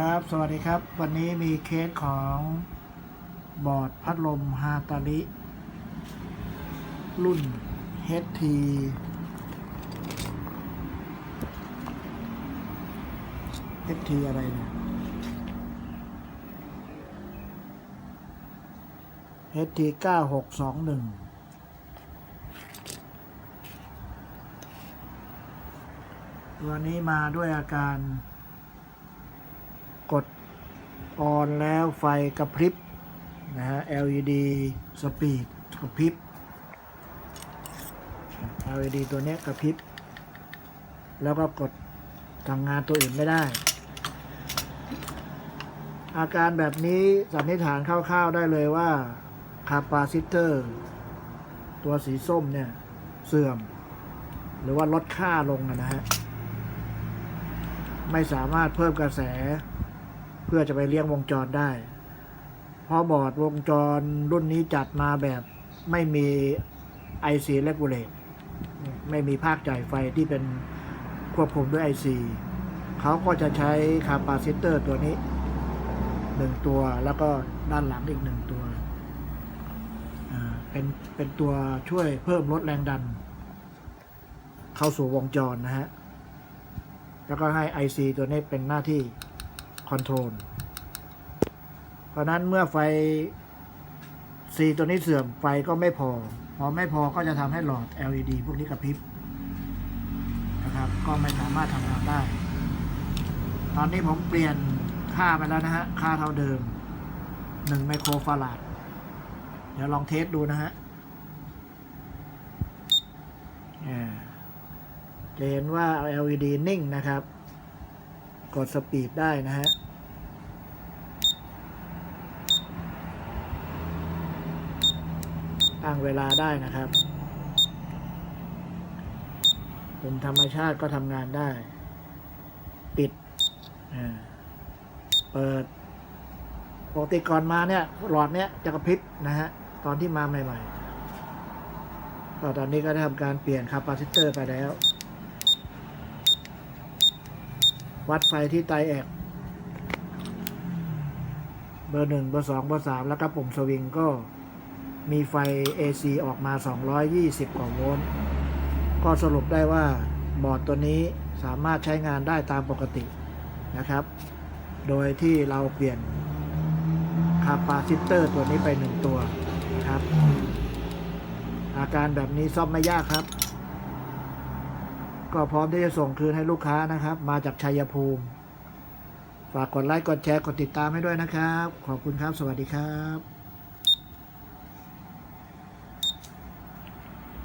ครับ สวัสดีครับ วันนี้มีเคสของบอร์ดพัดลมฮาตาลิรุ่น HT HT อะไรเนี่ย HT 9621ตัวนี้มาด้วยอาการ กดออนแล้วไฟกระพริบนะฮะ LED สปีดกระพริบ LED ตัวนี้กระพริบ แล้วก็กดทำงานตัวอื่นไม่ได้ อาการแบบนี้สันนิษฐานคร่าวๆได้เลยว่าคาปาซิเตอร์ ตัวสีส้มเนี่ย เสื่อม หรือว่าลดค่าลงนะฮะ ไม่สามารถเพิ่มกระแส พื่อจะไปเลี้ยงวงจรได้ เพราะบอร์ดวงจรรุ่นนี้จัดมาแบบไม่มี IC Regulate ไม่มีภาคจ่ายไฟที่เป็นควบคุมด้วย IC เขาก็จะใช้คาปาซิเตอร์ตัวนี้หนึ่งตัวแล้วก็ด้านหลังอีกหนึ่งตัวเป็นเป็นตัวช่วยเพิ่มลดแรงดัน เข้าสู่วงจรนะฮะ แล้วก็ให้ IC ตัวนี้เป็นหน้าที่คอนโทรล เพราะนั้นเมื่อไฟ C ตัวนี้เสื่อมไฟก็ไม่พอ พอไม่พอก็จะทำให้หลอด LED พวกนี้กระพริบนะครับ ก็ไม่สามารถทำงานได้ ตอนนี้ผมเปลี่ยนค่าไปแล้วนะฮะ ค่าเท่าเดิม 1 ไมโครฟาราด เดี๋ยวลองเทสดูนะฮะอ่าจะเห็นว่า LED นิ่งนะครับ กดสปีดได้นะฮะ ตั้งเวลาได้นะครับ เป็นธรรมชาติก็ทำงานได้ ปิดอ่าเปิดปกติก่อนมาเนี่ย หลอดเนี้ยจะกระพริบนะฮะ ตอนที่มาใหม่ๆก็ตอนนี้ก็ได้ทำการเปลี่ยนคาปาซิเตอร์ไปแล้ว วัดไฟที่ไตแอกเบอร์หนึ่งเบอร์สองเบอร์สามแล้วก็ปุ่มสวิงก็ มีไฟ AC ออกมา 220 กว่าโวลต์ก็สรุปได้ว่าบอร์ดตัวนี้สามารถใช้งานได้ตามปกตินะครับ โดยที่เราเปลี่ยนคาปาซิเตอร์ตัวนี้ไปหนึ่งตัวครับ อาการแบบนี้ซ่อมไม่ยากครับ ก็พร้อมที่จะส่งคืนให้ลูกค้านะครับ มาจากชัยภูมิ ฝากกดไลค์ กดแชร์ กดติดตามให้ด้วยนะครับ ขอบคุณครับ สวัสดีครับ